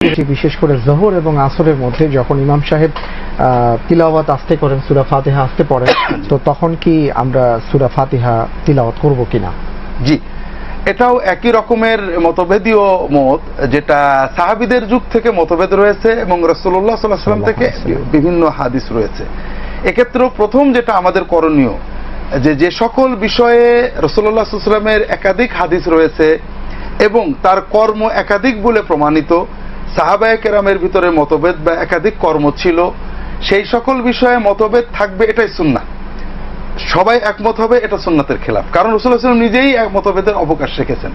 বিশেষ করে জোহর এবং আসরের মধ্যে যখন ইমাম সাহেব তিলাওয়াত আসতে করেন সুরা ফাতিহা আসতে পড়েন তো তখন কি আমরা সুরা ফাতিহা তিলাওয়াত করব কিনা? জি। এটাও একই রকমের মতভেদীয় মত যেটা সাহাবিদের যুগ থেকে মতভেদ রয়েছে এবং রসুল্লাহ সাল্লাহ সাল্লাম থেকে বিভিন্ন হাদিস রয়েছে। এক্ষেত্রেও প্রথম যেটা আমাদের করণীয় যে যে সকল বিষয়ে রসুল্লাহ সাল্লামের একাধিক হাদিস রয়েছে এবং তার কর্ম একাধিক বলে প্রমাণিত সাহাবায় কেরামের ভিতরে মতভেদ বা একাধিক কর্ম ছিল, সেই সকল বিষয়ে মতভেদ থাকবে এটাই সুন্না সবাই একমত হবে এটা সুন্নাতের খেলাফ। কারণ রসুল্লাহ সাল্লাম নিজেই এক মতভেদের অবকাশ রেখেছেন।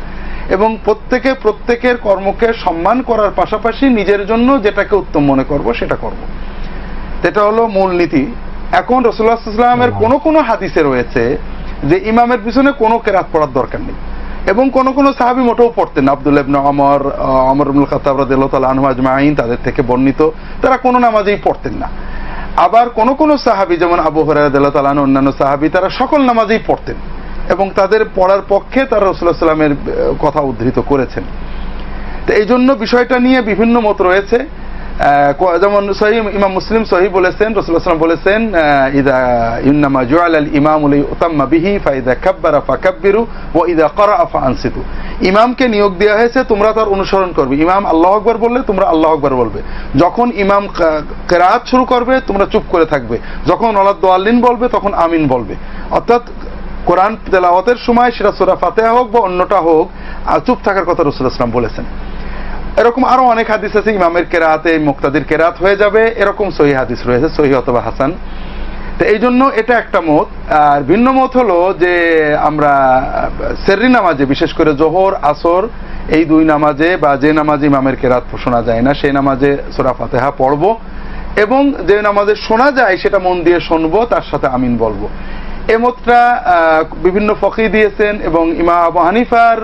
এবং প্রত্যেকে প্রত্যেকের কর্মকে সম্মান করার পাশাপাশি নিজের জন্য যেটাকে উত্তম মনে করব, সেটা করব। এটা হলো মূল নীতি। এখন রসুল্লাহ সাল্লামের কোনো কোনো হাদিসে রয়েছে যে ইমামের পিছনে কোনো কেরাত পড়ার দরকার নেই। এবং কোন কোন সাহাবি মোটেও পড়তেন আব্দুল ইবনে অমর অমর ইবনুল খাত্তাব রাদিয়াল্লাহু তাআলা আনহু তাদের থেকে বর্ণিত। তারা কোনো নামাজেই পড়তেন না। আবার কোন কোন সাহাবি, যেমন আবু হুরায়রা রাদিয়াল্লাহু তাআলা অন্যান্য সাহাবি, তারা সকল নামাজেই পড়তেন এবং তাদের পড়ার পক্ষে তারা রাসূলুল্লাহ সাল্লামের কথা উদ্ধৃত করেছেন। তো এই জন্য বিষয়টা নিয়ে বিভিন্ন মত রয়েছে। যেমন সহি ইমাম মুসলিম সহি বলেছেন সাল্লাম বলেছেন ইদা ইন্নামা জুআল আল ইমাম উতাম্মা বিহি, ফাইদা কাব্বারা ফাকাব্বিরু, ওয়া ইদা করা ফা আনসিতু ইমামকে নিয়োগ দেওয়া হয়েছে, তোমরা তার অনুসরণ করবে। ইমাম আল্লাহ আকবার বললে, তোমরা আল্লাহ আকবার বলবে। যখন ইমাম কেরাত শুরু করবে, তোমরা চুপ করে থাকবে। যখন ওলাদ দোয়াল্লিন বলবে, তখন আমিন বলবে। অর্থাৎ কোরআন তেলাওয়াতের সময় সেটা সুরা ফাতেহা হোক বা অন্যটা হোক চুপ থাকার কথা রসুল্লাহ সাল্লাম বলেছেন। এরকম আরও অনেক হাদিস আছে, ইমামের কেরাতে, মুক্তাদির কেরাত হয়ে যাবে, এরকম সহি হাদিস রয়েছে, সহি অথবা হাসান। তো এই জন্য এটা একটা মত। আর ভিন্ন মত হলো যে আমরা সেরি নামাজে, বিশেষ করে জোহর, আসর, এই দুই নামাজে বা যে নামাজে ইমামের কেরাত শোনা যায় না, সেই নামাজে সোরা ফাতেহা পড়ব এবং যে নামাজে শোনা যায় সেটা মন দিয়ে শুনব, তার সাথে আমিন বলব। এ মতটা বিভিন্ন ফকি দিয়েছেন এবং ইমা আবু হানিফার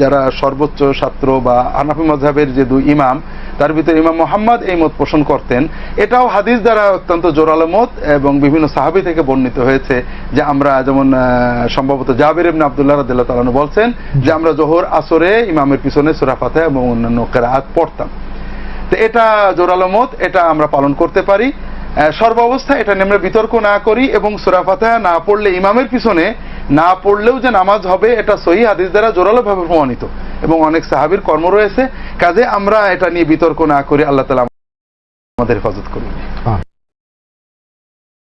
যারা সর্বোচ্চ ছাত্র বা হানাফি মজহাবের যে দুই ইমাম, তার ভিতরে ইমাম মোহাম্মদ এই মত পোষণ করতেন। এটাও হাদিস দ্বারা অত্যন্ত জোরালো মত এবং বিভিন্ন সাহাবি থেকে বর্ণিত হয়েছে যে আমরা যেমন সম্ভবত জাবির ইবনে আব্দুল্লাহ রাদিয়াল্লাহু তাআলা বলছেন যে আমরা জোহর আসরে ইমামের পিছনে সূরা ফাতিহা এবং অন্যান্য কেরাত পড়তাম। তো এটা জোরালো মত, এটা আমরা পালন করতে পারি। আহ, সর্বাবস্থায় এটা নিয়ে আমরা বিতর্ক না করি এবং সুরা না পড়লে ইমামের পিছনে না পড়লেও যে নামাজ হবে এটা সহি হাদিস দ্বারা জোরালো ভাবে প্রমাণিত। এবং অনেক সাহাবির কর্ম রয়েছে কাজে আমরা এটা নিয়ে বিতর্ক না করি আল্লাহ তালা আমাদের হেফাজত করুন।